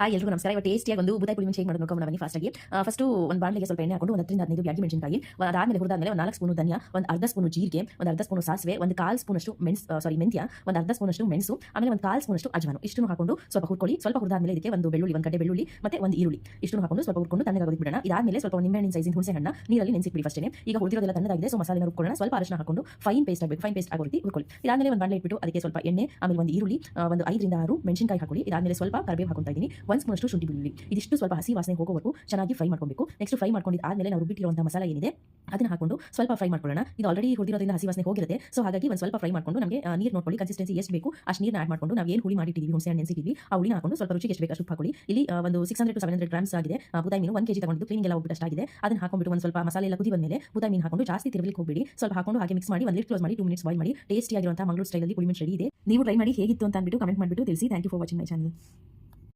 Hi, ಎಲ್ರಿಗೂ ನಮಸ್ಕಾರ. ಇವತ್ತು ಟೇಸ್ಟಿಯಾಗಿ ಒಂದು ಬುದಾಯಿ ಪುಳಿ ಮೆಣಸಿನ ಮಾಡೋದು ನೋಡ್ಕೊಂಡು ಬನ್ನಿ ಫಾಸ್ಟಾಗಿ ಫಸ್ಟು ಒಂದು ಬಾಣಲೆಗೆ ಸ್ವಲ್ಪ ಎಣ್ಣೆ ಹಾಕೊಂಡು ಒಂದು ಹತ್ತರಿಂದ ಹದಿನೈದು ಬ್ಯಾಡಿ ಮೆಣಸಿನಕಾಯಿ ಅದಾದಮೇಲೆ ಹುರಿದಾದ್ಮೇಲೆ ಒಂದು ನಾಲ್ಕು ಸ್ಪೂನು ಧನಿಯಾ, ಒಂದು ಅರ್ಧ ಸ್ಪೂನು ಜೀರಿಗೆ, ಒಂದು ಅರ್ಧ ಸ್ಪೂನು ಸಾಸಿವೆ, ಒಂದು ಕಾಲು ಸ್ಪೂನಷ್ಟು ಮೆಣಸು ಸಾರಿ ಮೆಂತ್ಯ, ಒಂದು ಅರ್ಧ ಸ್ಪೂನಷ್ಟು ಮೆಣಸು, ಆಮೇಲೆ ಒಂದು ಕಾಲು ಸ್ಪೂನಷ್ಟು ಅಜವಾನು. ಇಷ್ಟನ್ನು ಹಾಕೊಂಡು ಸ್ವಲ್ಪ ಹುರ್ಕೊಳ್ಳಿ. ಸ್ವಲ್ಪ ಹುರಿದಾದ್ಮೇಲೆ ಇದಕ್ಕೆ ಒಂದು ಬೆಳ್ಳುಳ್ಳಿ, ಒಂದು ಕಡೆ ಬೆಳ್ಳುಳ್ಳಿ, ಮತ್ತೆ ಒಂದು ಈರುಳ್ಳಿ. ಇಷ್ಟನ್ನು ಹಾಕೊಂಡು ಸ್ವಲ್ಪ ಹುರ್ಕೊಂಡು ತಣ್ಣಗಾಗೋದಕ್ಕೆ ಬಿಡೋಣ. ಇದಾದ್ಮೇಲೆ ಸ್ವಲ್ಪ ನಿಂಬೆಹಣ್ಣಿನ ಸೈಜಿನ ಹುಣಸೆ ಹಣ್ಣ, ನೀರಲ್ಲಿ ನೆನೆಸಿಬಿಡಿ ಫಸ್ಟೇ ಈಗ ಹುರಿದಿರೋದೆಲ್ಲ ತಣ್ಣಗಾಗಿದೆ ಸೊ ಮಸಾಲೆನ ರುಬ್ಕೊಳ್ಳೋಣ. ಸ್ವಲ್ಪ ಅರಶಿನ ಹಾಕೊಂಡು ಫೈನ್ ಪೇಸ್ಟ್ ಆಗಬೇಕು. ಫೈನ್ ಪೇಸ್ಟ್ ಆಗೋ ರೀತಿ ಹುರ್ಕೊಳ್ಳಿ ಒಂದು ಇಟ್ಬಿಟ್ಟು ಅದಕ್ಕೆ ಸ್ವಲ್ಪ ಎಣ್ಣೆ, ಆಮೇಲೆ ಒಂದು ಈರುಳ್ಳಿ ಒಂದು ಐದರಿಂದ ಆರು ಮೆಣಸಿನಕಾಯಿ ಹಾಕೊಳ್ಳಿ. ಇದಾದ್ಮೇಲೆ ಸ್ವಲ್ಪ ಹಾಕೊಂತ ಇದ್ದೀನಿ. ಒಂದು ಸ್ಪೂನಷ್ಟು ಶುಂಠಿ ಬೆಳ್ಳುಳ್ಳಿ ಇದಿಷ್ಟು ಸ್ವಲ್ಪ ಹಸಿ ವಾಸನೆ ಹೋಗೋವರೆಗೂ ಚೆನ್ನಾಗಿ ಫ್ರೈ ಮಾಡ್ಕೊಬೇಕು. ನೆಕ್ಸ್ಟ್ ಫ್ರೈ ಮಾಡ್ಕೊಂಡು ಆದ್ಮೇಲೆ ನಾವು ರುಬ್ಬಿಟ್ಟಿರುವಂತಹ ಮಸಾಲ ಏನಿದೆ, ಅದನ್ನ ಹಾಕೊಂಡು ಸ್ವಲ್ಪ ಫ್ರೈ ಮಾಡ್ಕೊಳ್ಳೋಣ. ಇದು ಆಲ್ರೆಡಿ ಹುರಿದಿರೋದ್ರಿಂದ ಹಸಿ ವಾಸನೆ ಹೋಗಿರುತ್ತೆ. ಸೊ ಹಾಗಾಗಿ ಒಂದು ಸ್ವಲ್ಪ ಫ್ರೈ ಮಾಡ್ಕೊಂಡು ನಮಗೆ ನೀರು ನೋಡ್ಕೊಳ್ಳಿ ಕನ್ಸಿಸ್ಟೆನ್ಸಿ ಎಷ್ಟು ಬೇಕು, ಅಷ್ಟು ನೀರನ್ನ ಆಡ್ ಮಾಡ್ಕೊಂಡು ನಾವು ಏನು ಹುಳಿ ಮಾಡಿಟ್ಟಿದ್ದೀವಿ ಹುಣಸೆ ಹಣ್ಣು ನೆನೆಸಿದ್ದೀವಿ ಆ ಹುಳಿನ ಹಾಕೊಂಡು ಸ್ವಲ್ಪ ರುಚಿಗೆ ಎಷ್ಟು ಬೇಕು ಅಷ್ಟು ಹಾಕೊಳ್ಳಿ. ಇಲ್ಲಿ ಒಂದು six hundred to seven hundred grams ಆಗಿದೆ. ಬುದಾಯಿ ಮೀನು ಒಂದು ಕೆಜಿ ತಗೊಂಡು ಕ್ಲೀನಿಂಗ್ ಎಲ್ಲ ಹೋಗ್ಬಿಟ್ಟು ಅಷ್ಟಾಗಿದೆ ಅದನ್ನು ಹಾಕೊಂಡ್ಬಿಟ್ಟು ಒಂದು ಸ್ವಲ್ಪ ಮಸಾಲೆ ಎಲ್ಲ ಕುದಿ ಬಂದಮೇಲೆ ಬುದಾಯಿ ಮೀನು ಹಾಕೊಂಡು ಜಾಸ್ತಿ ತಿರುಗಲಿಕ್ಕೆ ಹೋಗಬೇಡಿ. ಸ್ವಲ್ಪ ಹಾಕೊಂಡು ಹಾಗೆ ಮಿಕ್ಸ್ ಮಾಡಿ ಒಂದು ಕ್ಲೋಸ್ ಮಾಡಿ ಟೂ ಮಿನಿಟ್ಸ್ ಬಾಯ್ ಮಾಡಿ. ಟೇಸ್ಟಿ ಆಗಿರುವಂತಹ ಮಂಗಳೂರು ಸ್ಟೈಲಲ್ಲಿ ಪುಳಿ ಮೆಣಸು ರೆಡಿ ಇದೆ ನೀವು ಟ್ರೈ ಮಾಡಿ ಹೇಗಿತ್ತು ಅಂತ ಅಂದ್ಬಿಟ್ಟು ಕಮೆಂಟ್ ಮಾಡಿಬಿಟ್ಟು ತಿಳಿಸಿ. Thank you for